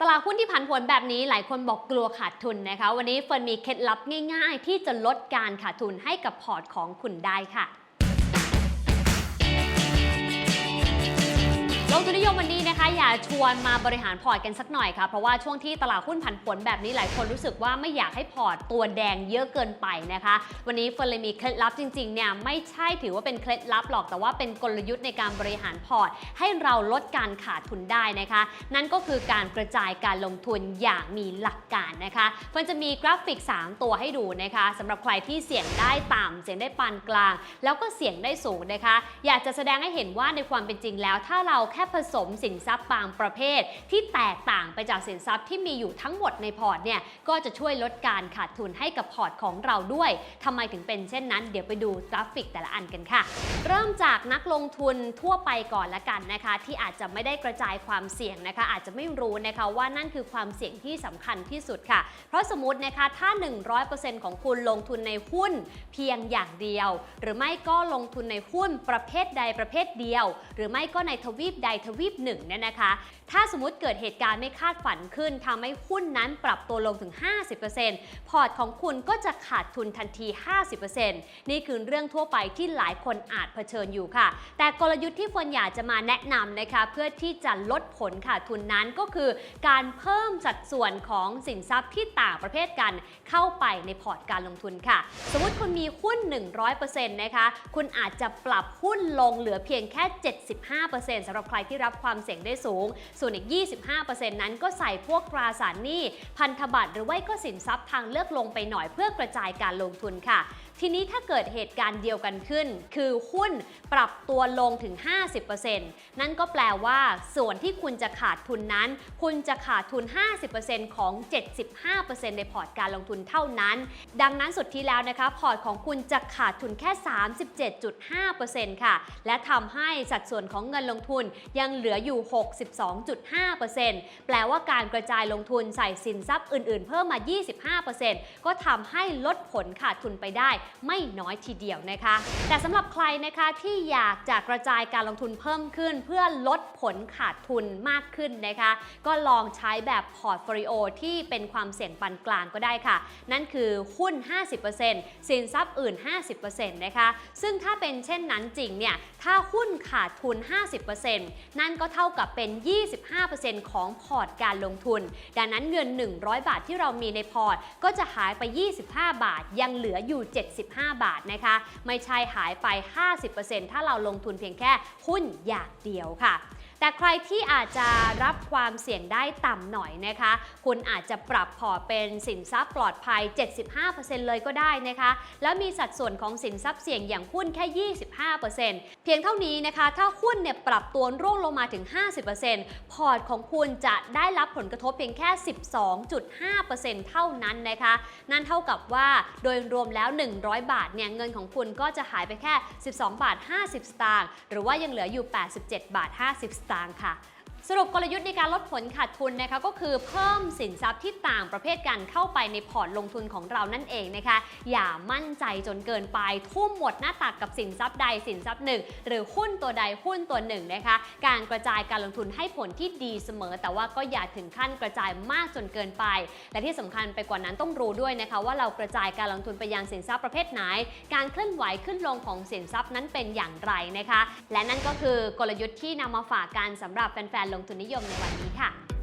ตลาดหุ้นที่ผันผวนแบบนี้หลายคนบอกกลัวขาดทุนนะคะ วันนี้เฟิร์นมีเคล็ดลับง่าย ๆ ที่จะลดการขาดทุนให้กับพอร์ตของคุณได้ค่ะ ลงทุนนิยมวันนี้นะคะอย่าชวนมาบริหารพอร์ตกันสักหน่อยค่ะเพราะว่าช่วงที่ตลาดหุ้นผันผวนแบบนี้หลายคนรู้สึกว่าไม่อยากให้พอร์ตตัวแดงเยอะเกินไปนะคะ วันนี้เฟิร์นเลยมีเคล็ดลับจริงๆเนี่ยไม่ใช่ถือว่าเป็นเคล็ดลับหรอกแต่ว่าเป็นกลยุทธ์ในการบริหารพอร์ต ให้เราลดการขาดทุนได้นะคะ นั่นก็คือการกระจายการลงทุนอย่างมีหลักการนะคะเฟิร์นจะมีกราฟิก 3 ตัวให้ดูนะคะสำหรับใครที่เสี่ยงได้ต่ำเสี่ยงได้ปานกลาง แล้วก็เสี่ยงได้สูงนะคะ อยากจะแสดงให้เห็นว่าในความเป็นจริงแล้ว ถ้าเราแค่ผสมสินทรัพย์บางประเภท ที่แตกต่างไปจากสินทรัพย์ที่มีอยู่ทั้งหมดในพอร์ตเนี่ยก็จะช่วยลดการขาดทุนให้กับพอร์ตของเราด้วยทำไมถึงเป็นเช่นนั้น เดี๋ยวไปดูกราฟิกแต่ละอันกันค่ะ เริ่มจากนักลงทุนทั่วไปก่อนละกันนะคะ ที่อาจจะไม่ได้กระจายความเสี่ยงนะคะ อาจจะไม่รู้นะคะว่านั่นคือความเสี่ยงที่สำคัญที่สุดค่ะ เพราะสมมตินะคะถ้า 100%ของคุณลงทุนในหุ้นเพียงอย่างเดียว หรือไม่ก็ลงทุนในหุ้นประเภทใดประเภทเดียว หรือไม่ก็ในทวีปใดทวีปหนึ่งเนี่ยนะคะ ถ้าสมมติเกิดเหตุการณ์ไม่คาดฝันขึ้นทำให้หุ้นนั้นปรับตัวลงถึง 50%พอร์ตของคุณก็จะขาดทุนทันที 50%นี่คือเรื่องทั่วไปที่หลายคนอาจเผชิญอยู่ค่ะ แต่กลยุทธ์ที่เฟิร์นอยากจะมาแนะนำนะคะ เพื่อที่จะลดผลขาดทุนนั้นก็คือ การเพิ่มสัดส่วนของสินทรัพย์ที่ต่างประเภทกันเข้าไปในพอร์ตการลงทุนค่ะ สมมติคุณมีหุ้น 100%นะคะ คุณอาจจะปรับหุ้นลงเหลือเพียงแค่ 75%สำหรับใครที่รับความเสี่ยงได้สูง ส่วนอีก 25%นั้นก็ใส่พวกตราสารหนี้ พันธบัตรหรือว่าก็สินทรัพย์ทางเลือกลงไปหน่อยเพื่อกระจายการลงทุนค่ะทีนี้ถ้าเกิดเหตุการณ์เดียวกันขึ้น คือหุ้นปรับตัวลงถึง 50%นั่นก็แปลว่า ส่วนที่คุณจะขาดทุนนั้น คุณจะขาดทุน 50%ของ 75%ในพอร์ตการลงทุนเท่านั้น ดังนั้นสุดที่แล้วนะคะ พอร์ตของคุณจะขาดทุนแค่ 37.5%ค่ะ และทำให้สัดส่วนของเงินลงทุนยังเหลืออยู่ 62.5%แปลว่าการกระจายลงทุนใส่สินทรัพย์อื่นๆ เพิ่มมา 25%ก็ทำให้ลดผลขาดทุนไปได้ ไม่น้อยทีเดียวนะคะ แต่สำหรับใครนะคะที่อยากจะกระจายการลงทุนเพิ่มขึ้น เพื่อลดผลขาดทุนมากขึ้นนะคะ ก็ลองใช้แบบพอร์ตโฟลิโอที่เป็นความเสี่ยงปานกลางก็ได้ค่ะ นั่นคือหุ้น 50%สินทรัพย์อื่น 50%นะคะ ซึ่งถ้าเป็นเช่นนั้นจริงเนี่ย ถ้าหุ้นขาดทุน 50%นั่นก็เท่ากับเป็น 25%ของพอร์ตการลงทุน ดังนั้นเงิน 100 บาทที่เรามีในพอร์ต ก็จะหายไป 25 บาท ยังเหลืออยู่ 75 บาทนะคะ ไม่ใช่หายไป 50%ถ้าเราลงทุนเพียงแค่หุ้นอย่างเดียวค่ะ แต่ใครที่อาจจะรับความเสี่ยงได้ต่ำหน่อยนะคะ คุณอาจจะปรับพอเป็นสินทรัพย์ปลอดภัย 75%เลยก็ได้นะคะ แล้วมีสัดส่วนของสินทรัพย์เสี่ยงอย่างหุ้นแค่ 25%เพียงเท่านี้นะคะ ถ้าหุ้นเนี่ยปรับตัวร่วงลงมาถึง 50%พอร์ตของคุณจะได้รับผลกระทบเพียงแค่ 12.5%เท่านั้นนะคะ นั่นเท่ากับว่าโดยรวมแล้ว 100 บาทเนี่ยเงินของคุณก็จะหายไปแค่ 12 บาท 50 สตางค์หรือว่ายังเหลืออยู่ 87 บาท 50 สตางค์ค่ะ สรุปกลยุทธ์ในการลดผลขาดทุนนะคะก็คือเพิ่มสินทรัพย์ที่ต่างประเภทกันเข้าไปในพอร์ตลงทุนของเรานั่นเองนะคะ อย่ามั่นใจจนเกินไป ทุ่มหมดหน้าตักกับสินทรัพย์ใดสินทรัพย์หนึ่ง หรือหุ้นตัวใดหุ้นตัวหนึ่งนะคะ การกระจายการลงทุนให้ผลที่ดีเสมอ แต่ว่าก็อย่าถึงขั้นกระจายมากจนเกินไป และที่สำคัญไปกว่านั้นต้องรู้ด้วยนะคะ ว่าเรากระจายการลงทุนไปยังสินทรัพย์ประเภทไหน การเคลื่อนไหวขึ้นลงของสินทรัพย์นั้นเป็นอย่างไรนะคะ และนั่นก็คือกลยุทธ์ที่นำมาฝากกันสำหรับแฟนๆลงทุนนิยมในวันนี้ค่ะ